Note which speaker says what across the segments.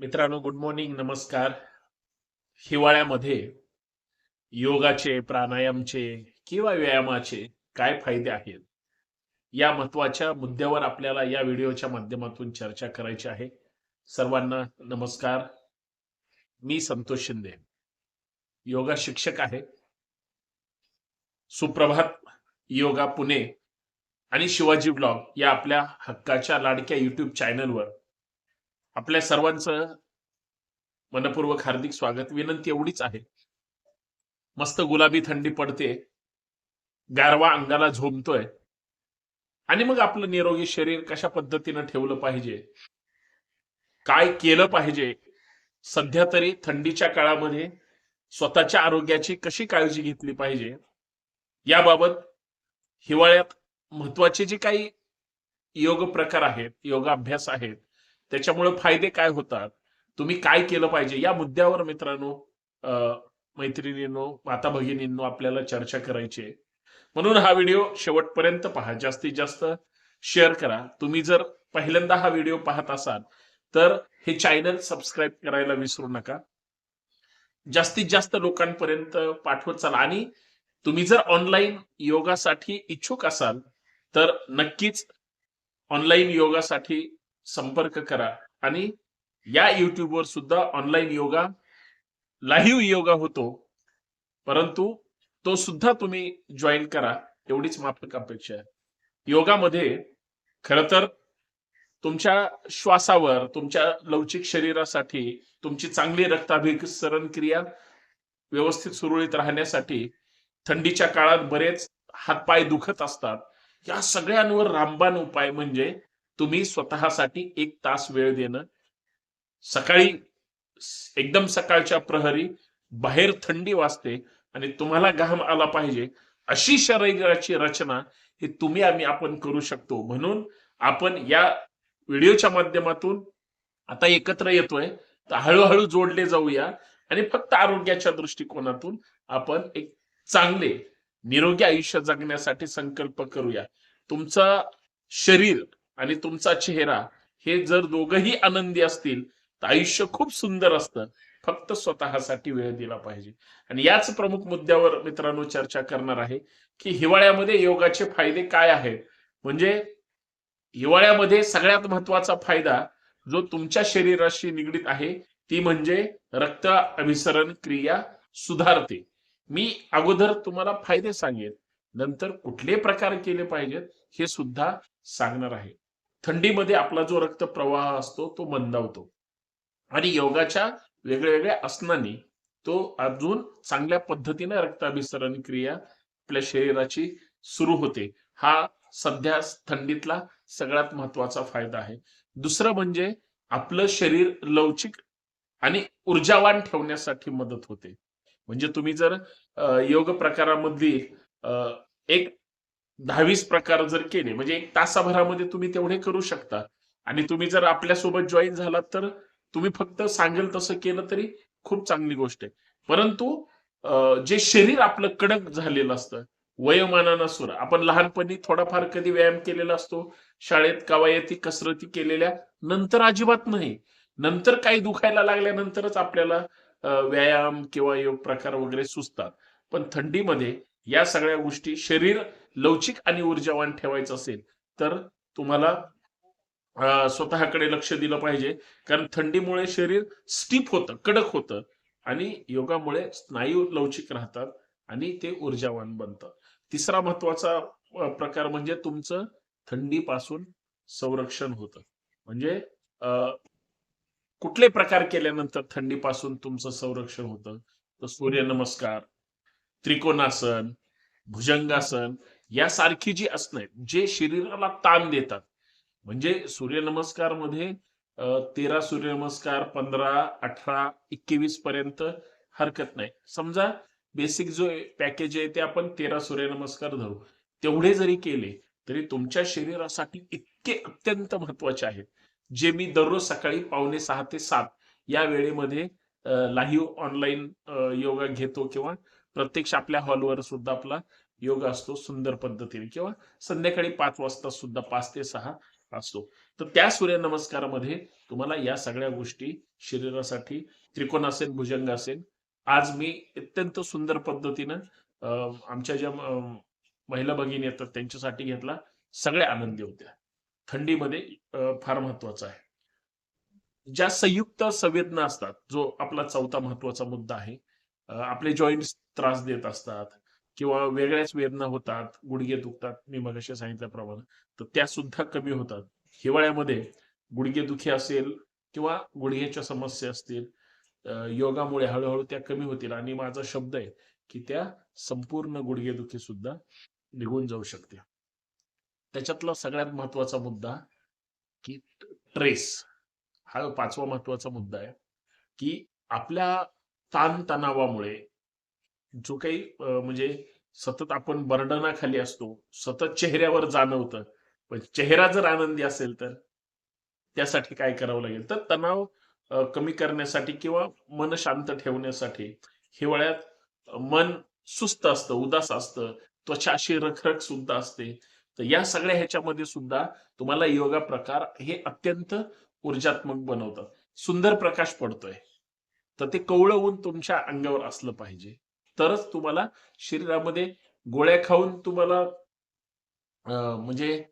Speaker 1: मित्रांनो good morning नमस्कार. हिवाळ्यामध्ये योगाचे प्राणायामचे किंवा व्यायामाचे काय फायदे आहेत? या महत्त्वाच्या मुद्द्यावर आपल्याला या व्हिडिओच्या माध्यमातून चर्चा करायची आहे. सर्वांना नमस्कार. मी संतोष शिंदे. योगा शिक्षक आहे. सुप्रभात योगा पुणे आणि शिवाजी ब्लॉग या आपल्या हक्काच्या लाडक्या युट्यूब चॅनलवर आपल्या सर्वांचं मनपूर्वक हार्दिक स्वागत. विनंती एवढीच आहे. मस्त गुलाबी थंडी पडते. गारवा अंगाला झोमतोय आणि मग आपलं निरोगी शरीर कशा पद्धतीनं ठेवलं पाहिजे? काय केलं पाहिजे? सध्या तरी थंडीच्या काळामध्ये स्वतःच्या आरोग्याची कशी काळजी घेतली पाहिजे? याबाबत हिवाळ्यात महत्त्वाचे जे काही योग प्रकार आहेत योगाभ्यास आहेत त्याच्यामुळे फायदे काय होतात? तुम्ही काय केलं पाहिजे? या मुद्द्यावर मित्रांनो मैत्रिणींनो माता भगिनींनो आपल्याला चर्चा करायची आहे. म्हणून हा व्हिडिओ शेवटपर्यंत पहा. जास्तीत जास्त शेअर करा. तुम्ही जर पहिल्यांदा हा व्हिडिओ पाहत असाल तर हे चॅनल सबस्क्राईब करायला विसरू नका. जास्तीत जास्त लोकांपर्यंत पाठवत चला. आणि तुम्ही जर ऑनलाईन योगासाठी इच्छुक असाल तर नक्कीच ऑनलाईन योगासाठी संपर्क करा. आणि या युट्यूबवर सुद्धा ऑनलाईन योगा लाईव्ह योगा होतो. परंतु तो सुद्धा तुम्ही जॉईन करा. एवढीच माफक अपेक्षा आहे. योगामध्ये खर तर तुमच्या श्वासावर तुमच्या लवचिक शरीरासाठी तुमची चांगली रक्ताभिसरण क्रिया व्यवस्थित सुरळीत राहण्यासाठी थंडीच्या काळात बरेच हातपाय दुखत असतात. या सगळ्यांवर रामबाण उपाय म्हणजे तुम्ही स्वतःसाठी एक तास वेळ देणं. सकाळी एकदम सकाळच्या प्रहरी बाहेर थंडी वाजते आणि तुम्हाला घाम आला पाहिजे अशी शरीराची रचना हे तुम्ही आम्ही आपण करू शकतो. म्हणून आपण या व्हिडिओच्या माध्यमातून आता एकत्र येतोय तर हळूहळू जोडले जाऊया आणि फक्त आरोग्याच्या दृष्टिकोनातून आपण एक चांगले निरोगी आयुष्य जगण्यासाठी संकल्प करूया. तुमचं शरीर आणि तुमचा चेहरा हे जर दोघही आनंदी असतील तर आयुष्य खूप सुंदर असतं. फक्त स्वतःसाठी वेळ दिला पाहिजे. आणि याच प्रमुख मुद्द्यावर मित्रांनो चर्चा करणार आहे की हिवाळ्यामध्ये योगाचे फायदे काय आहेत? म्हणजे हिवाळ्यामध्ये सगळ्यात महत्त्वाचा फायदा जो तुमच्या शरीराशी निगडीत आहे ती म्हणजे रक्त अभिसरण क्रिया सुधारते. मी अगोदर तुम्हाला फायदे सांगेन नंतर कुठले प्रकार केले पाहिजेत हे सुद्धा सांगणार आहे. थंडीमध्ये आपला जो रक्त प्रवाह असतो तो मंदावतो. आणि योगाच्या वेगळ्या वेगळ्या आसनांनी तो अजून चांगल्या पद्धतीने रक्ताभिसरण क्रिया आपल्या शरीराची सुरू होते. हा सध्या थंडीतला सगळ्यात महत्त्वाचा फायदा आहे. दुसरं म्हणजे आपलं शरीर लवचिक आणि ऊर्जावान ठेवण्यासाठी मदत होते. म्हणजे तुम्ही जर योग प्रकारामधली एक दहावीस प्रकार जर केले म्हणजे एक तासाभरामध्ये तुम्ही तेवढे करू शकता. आणि तुम्ही जर आपल्यासोबत जॉईन झालात तर तुम्ही फक्त सांगेल तसं केलं तरी खूप चांगली गोष्ट आहे. परंतु जे शरीर आपलं कडक झालेलं असतं वयोमानानुसार आपण लहानपणी थोडाफार कधी व्यायाम केलेला असतो शाळेत कवायती कसरती केलेल्या नंतर अजिबात नाही. नंतर काही दुखायला लागल्यानंतरच आपल्याला व्यायाम किंवा योग प्रकार वगैरे सुचतात. पण थंडीमध्ये या सगळ्या गोष्टी शरीर लवचिक आणि ऊर्जावान ठेवायचं असेल तर तुम्हाला स्वतःकडे लक्ष दिलं पाहिजे. कारण थंडीमुळे शरीर स्टीप होतं कडक होतं आणि योगामुळे स्नायू लवचिक राहतात आणि ते ऊर्जावान बनतं. तिसरा महत्त्वाचा प्रकार म्हणजे तुमचं थंडीपासून संरक्षण होतं. म्हणजे कुठले प्रकार केल्यानंतर थंडीपासून तुमचं संरक्षण होतं? तर सूर्यनमस्कार त्रिकोणासन भुजंगासन यासारखी जी आसनं आहेत जे शरीराला ताण देतात. म्हणजे सूर्यनमस्कारमध्ये तेरा सूर्यनमस्कार पंधरा अठरा एकवीस पर्यंत हरकत नाही. समजा बेसिक जो पॅकेज आहे ते आपण तेरा सूर्यनमस्कार धरू. तेवढे जरी केले तरी तुमच्या शरीरासाठी इतके अत्यंत महत्त्वाचे आहेत. जे मी दररोज सकाळी पावणे सहा ते सात या वेळेमध्ये लाईव्ह ऑनलाईन योगा घेतो किंवा प्रत्यक्ष आपल्या हॉलवर सुद्धा आपला योग असतो सुंदर पद्धतीने किंवा संध्याकाळी पाच वाजता सुद्धा पाच ते सहा असतो. तर त्या सूर्यनमस्कारामध्ये तुम्हाला या सगळ्या गोष्टी शरीरासाठी त्रिकोण असेल भुजंग असेल. आज मी अत्यंत सुंदर पद्धतीनं अं, आमच्या ज्या महिला भगिनी येतात त्यांच्यासाठी घेतला सगळ्या आनंदी होत्या. थंडीमध्ये फार महत्वाचं आहे. ज्या संयुक्त संवेदना असतात जो आपला चौथा महत्त्वाचा मुद्दा आहे. आपले जॉईंट्स त्रास देत असतात. किंवा वेगळ्याच वेदना होतात गुडघे दुखतात मी मग सांगितल्याप्रमाणे तर त्या सुद्धा कमी होतात. हिवाळ्यामध्ये गुडघेदुखी असेल किंवा गुडघ्याच्या समस्या असतील योगामुळे हळूहळू त्या कमी होतील आणि माझा शब्द आहे की त्या संपूर्ण गुडघेदुखी सुद्धा निघून जाऊ शकते त्याच्यातला सगळ्यात महत्त्वाचा मुद्दा की ट्रेस हा पाचवा महत्त्वाचा मुद्दा आहे की आपल्या ताणतणावामुळे जो काही म्हणजे सतत आपण बर्डनाखाली असतो सतत चेहऱ्यावर जाणवतं. पण चेहरा जर आनंदी असेल तर त्यासाठी काय करावं लागेल? तर तणाव कमी करण्यासाठी किंवा मन शांत ठेवण्यासाठी हिवाळ्यात मन सुस्त असतं उदास असतं त्वचा अशी रखरख सुद्धा असते. तर या सगळ्या ह्याच्यामध्ये सुद्धा तुम्हाला योगा प्रकार हे अत्यंत ऊर्जात्मक बनवतात. सुंदर प्रकाश पडतोय. तर ते कवळं ऊन तुमच्या अंगावर असलं पाहिजे. तरच तुम्हाला शरीरामध्ये गोळ्या खाऊन तुम्हाला म्हणजे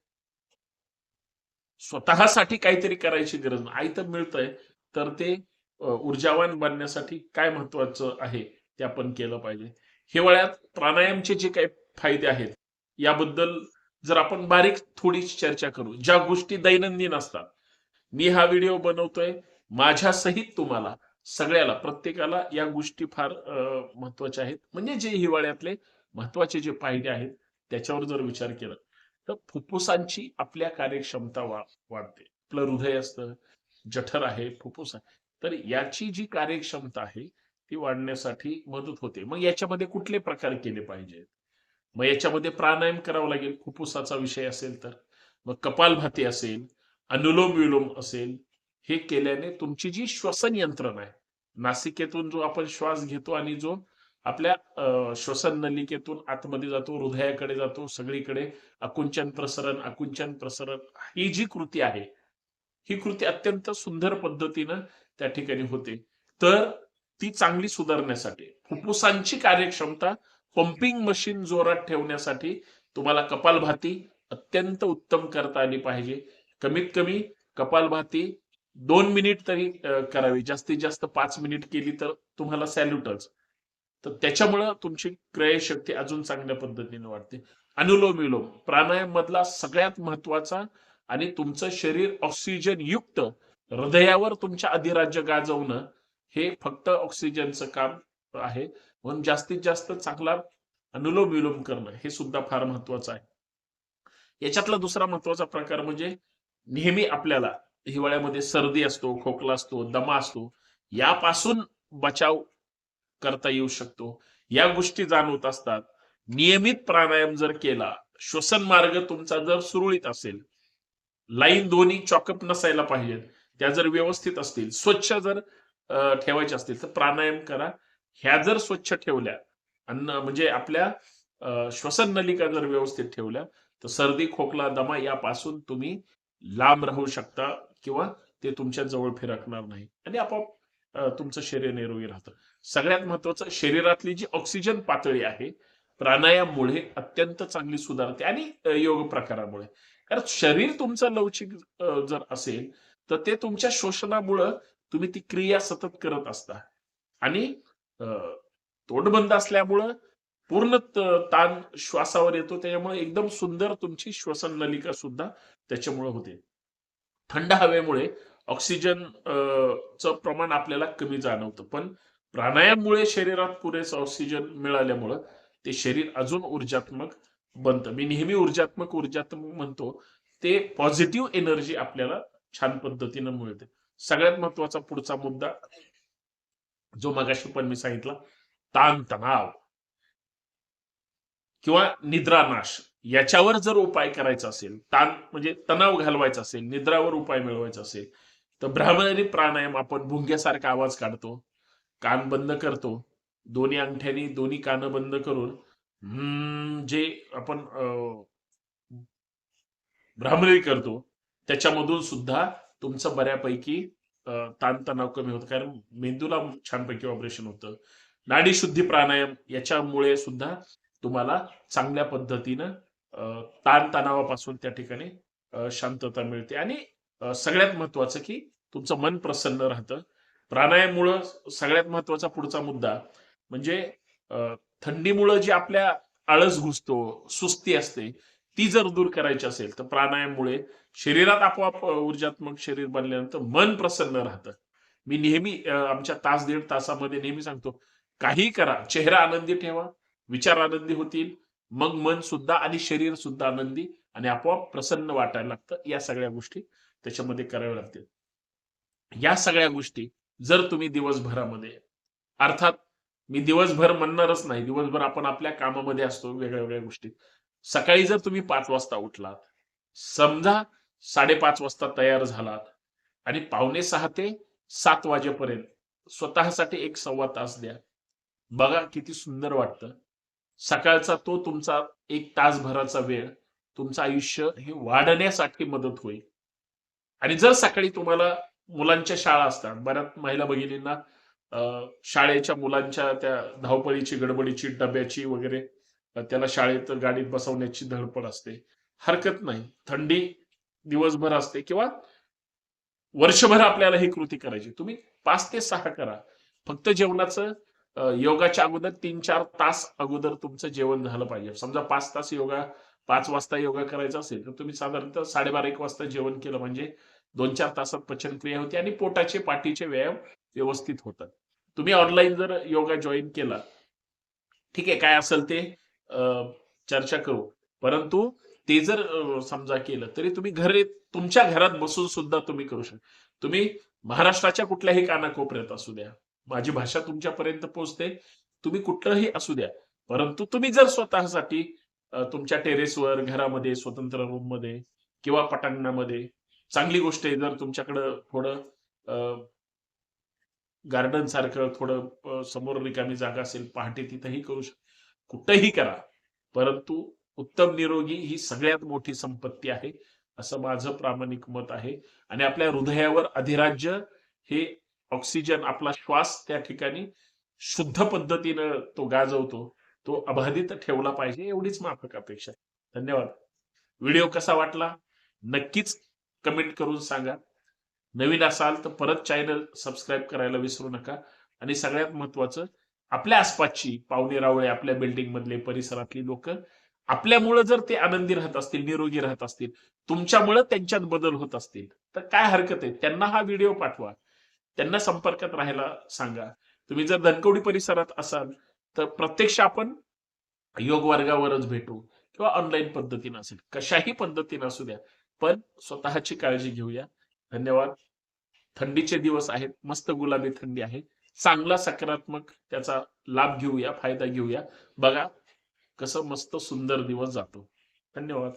Speaker 1: स्वतःसाठी काहीतरी करायची गरज नाही. आई तर मिळतंय तर ते ऊर्जावान बनण्यासाठी काय महत्वाचं आहे ते आपण केलं पाहिजे. हिवाळ्यात प्राणायामचे जे काही फायदे आहेत याबद्दल जर आपण बारीक थोडी चर्चा करू ज्या गोष्टी दैनंदिन असतात मी हा व्हिडिओ बनवतोय माझ्यासहित तुम्हाला सगळ्याला प्रत्येकाला या गोष्टी फार महत्त्वाच्या आहेत. म्हणजे जे हिवाळ्यातले महत्त्वाचे जे पायरे आहेत त्याच्यावर जर विचार केला तर फुफ्फुसांची आपल्या कार्यक्षमता वा वाढते. आपलं हृदय असतं जठर आहे फुफ्फुस आहे. तर याची जी कार्यक्षमता आहे ती वाढण्यासाठी मदत होते. मग याच्यामध्ये कुठले प्रकार केले पाहिजेत? मग याच्यामध्ये प्राणायाम करावं लागेल फुफ्फुसाचा विषय असेल तर. मग कपालभाती असेल अनुलोम विलोम असेल हे केल्याने तुमची जी श्वसन यंत्रणा आहे नासिकेतून जो आपण श्वास घेतो आणि जो आपल्या श्वसन नलिकेतून आतमध्ये जातो हृदयाकडे जातो सगळीकडे आकुंचन प्रसरण आकुंचन प्रसरण ही जी कृती आहे ही कृती अत्यंत सुंदर पद्धतीनं त्या ठिकाणी होते. तर ती चांगली सुधारण्यासाठी फुफ्फुसांची कार्यक्षमता पंपिंग मशीन जोरात ठेवण्यासाठी तुम्हाला कपालभाती अत्यंत उत्तम करता आली पाहिजे. कमीत कमी कपालभाती दोन मिनिट तरी करावी. जास्तीत जास्त पाच मिनिट केली तर तुम्हाला सॅल्युटच तर त्याच्यामुळं तुमची क्रयशक्ती अजून चांगल्या पद्धतीने वाढते. अनुलोम विलोम. प्राणायाम मधला सगळ्यात महत्त्वाचा आणि तुमचं शरीर ऑक्सिजन युक्त हृदयावर तुमच्या अधिराज्य गाजवणं हे फक्त ऑक्सिजनचं काम आहे. म्हणून जास्तीत जास्त चांगला अनुलोम विलोम करणं हे सुद्धा फार महत्वाचं आहे. याच्यातला दुसरा महत्त्वाचा प्रकार म्हणजे नेहमी आपल्याला हिवाळ्यामध्ये सर्दी असतो खोकला असतो दमा असतो यापासून बचाव करता येऊ शकतो. या गोष्टी जाणवत असतात. नियमित प्राणायाम जर केला श्वसन मार्ग तुमचा जर सुरळीत असेल लाईन दोन्ही चॉकअप नसायला पाहिजेत त्या जर व्यवस्थित असतील स्वच्छ जर ठेवायचे ठेवायच्या असतील तर प्राणायाम करा. ह्या जर स्वच्छ ठेवल्या अन्न म्हणजे आपल्या अं, श्वसन नलिका जर व्यवस्थित ठेवल्या तर सर्दी खोकला दमा यापासून तुम्ही लांब राहू शकता. किंवा ते तुमच्या जवळ फिरकणार नाही. आणि आपोआप तुमचं शरीर निरोगी राहतं. सगळ्यात महत्वाचं शरीरातली जी ऑक्सिजन पातळी आहे प्राणायाममुळे अत्यंत चांगली सुधारते आणि योग प्रकारामुळे. कारण शरीर तुमचं लवचिक जर असेल तर ते तुमच्या शोषणामुळं तुम्ही ती क्रिया सतत करत असता. आणि तोंडबंद असल्यामुळं पूर्ण ताण श्वासावर येतो त्याच्यामुळे एकदम सुंदर तुमची श्वसन नलिका सुद्धा त्याच्यामुळे होते. थंड हवेमुळे ऑक्सिजन च चं प्रमाण आपल्याला कमी जाणवतं. पण प्राणायाममुळे शरीरात पुरेसं ऑक्सिजन मिळाल्यामुळं ते शरीर अजून ऊर्जात्मक बनतं. मी नेहमी ऊर्जात्मक ऊर्जात्मक म्हणतो ते पॉझिटिव्ह एनर्जी आपल्याला छान पद्धतीनं मिळते. सगळ्यात महत्त्वाचा पुढचा मुद्दा जो मगाशी पण मी सांगितला ताण तणाव किंवा निद्रानाश. याच्यावर जर उपाय करायचा असेल ताण म्हणजे तणाव घालवायचा असेल निद्रावर उपाय मिळवायचा असेल तर भ्रामरी प्राणायाम आपण भुंग्यासारखा आवाज काढतो कान बंद करतो दोन्ही अंगठ्यानी दोन्ही कान बंद करून हम्म, जे आपण अं, भ्रामरी करतो त्याच्यामधून सुद्धा तुमचं बऱ्यापैकी ताणतणाव कमी होतं. कारण मेंदूला छानपैकी ऑपरेशन होतं. नाडी शुद्धी प्राणायाम याच्यामुळे सुद्धा तुम्हाला चांगल्या पद्धतीनं ताणतणावापासून त्या ठिकाणी शांतता मिळते. आणि सगळ्यात महत्वाचं की तुमचं मन प्रसन्न राहतं. प्राणायाममुळं सगळ्यात महत्त्वाचा पुढचा मुद्दा म्हणजे थंडीमुळं जी आपल्या आळस घुसतो सुस्ती असते ती जर दूर करायची असेल तर प्राणायाममुळे शरीरात आपोआप ऊर्जात्मक शरीर बनल्यानंतर मन प्रसन्न राहतं. मी नेहमी आमच्या तास दीड तासामध्ये नेहमी सांगतो काही करा चेहरा आनंदी ठेवा विचार आनंदी होतील मग मन सुद्धा आणि शरीर सुद्धा आनंदी आणि आपोआप प्रसन्न वाटायला लागतं. या सगळ्या गोष्टी त्याच्यामध्ये कराव्या लागतील. या सगळ्या गोष्टी जर तुम्ही दिवसभरामध्ये अर्थात मी दिवसभर म्हणणारच नाही दिवसभर आपण आपल्या कामामध्ये असतो वेगळ्या वेगळ्या गोष्टी. सकाळी जर तुम्ही पाच वाजता उठलात समजा साडेपाच वाजता तयार झालात आणि पावणे सहा ते सात वाजेपर्यंत स्वतःसाठी एक सव्वा तास द्या. बघा किती सुंदर वाटतं. सकाळचा तो तुमचा एक तासभराचा वेळ तुमचं आयुष्य हे वाढण्यासाठी मदत होईल. आणि जर सकाळी तुम्हाला मुलांच्या शाळा असतात बऱ्याच महिला भगिनींना अं, शाळेच्या मुलांच्या त्या धावपळीची गडबडीची डब्याची वगैरे त्याला शाळेत गाडीत बसवण्याची धडपड असते. हरकत नाही. थंडी दिवसभर असते किंवा वर्षभर आपल्याला ही कृती करायची. तुम्ही पाच ते सहा करा. फक्त जेवणाचं योगाच्या अगोदर तीन चार तास अगोदर तुमचं जेवण झालं पाहिजे. समजा पाच तास योगा पाच वाजता योगा करायचा असेल तर तुम्ही साधारणतः साडेबारा एक वाजता जेवण केलं म्हणजे दोन चार तासात पचनक्रिया होते आणि पोटाचे पाठीचे व्यायाम व्यवस्थित होतात. तुम्ही ऑनलाईन जर योगा जॉईन केला ठीक आहे काय असेल ते अं, चर्चा करू. परंतु ते जर समजा केलं तरी तुम्ही घरी तुमच्या घरात बसून सुद्धा तुम्ही करू शकता. तुम्ही महाराष्ट्राच्या कुठल्याही कानाकोपऱ्यात असू द्या माझी भाषा तुमच्यापर्यंत पोहोचते. तुम्ही कुठलंही असू द्या. परंतु तुम्ही जर स्वतःसाठी तुमच्या टेरेसवर घरामध्ये स्वतंत्र रूममध्ये किंवा पटांगणामध्ये चांगली गोष्ट आहे जर तुमच्याकडं थोडं गार्डन सारखं थोडं समोर रिकामी जागा असेल पहाटे तिथंही करू शक कुठंही करा. परंतु उत्तम निरोगी ही सगळ्यात मोठी संपत्ती आहे असं माझं प्रामाणिक मत आहे. आणि आपल्या हृदयावर अधिराज्य हे ऑक्सिजन आपला श्वास त्या ठिकाणी शुद्ध पद्धतीनं तो गाजवतो तो अबाधित ठेवला पाहिजे एवढीच माफक अपेक्षा आहे. धन्यवाद. व्हिडिओ कसा वाटला? नक्कीच कमेंट करून सांगा. नवीन असाल तर परत चॅनल सबस्क्राईब करायला विसरू नका. आणि सगळ्यात महत्वाचं आपल्या आसपासची पाहुणे रावळे आपल्या बिल्डिंग मधले परिसरातली लोक आपल्यामुळं जर ते आनंदी राहत असतील निरोगी राहत असतील तुमच्यामुळं त्यांच्यात बदल होत असतील तर काय हरकत आहे? त्यांना हा व्हिडिओ पाठवा. त्यांना संपर्कात राहायला सांगा. तुम्ही जर धनकवडी परिसरात असाल तर प्रत्यक्ष आपण योग वर्गावरच भेटू किंवा ऑनलाईन पद्धतीनं असेल. कशाही पद्धतीनं असू द्या पण स्वतःची काळजी घेऊया. धन्यवाद. थंडीचे दिवस आहेत मस्त गुलाबी थंडी आहे. चांगला सकारात्मक त्याचा लाभ घेऊया फायदा घेऊया. बघा कसं मस्त सुंदर दिवस जातो. धन्यवाद.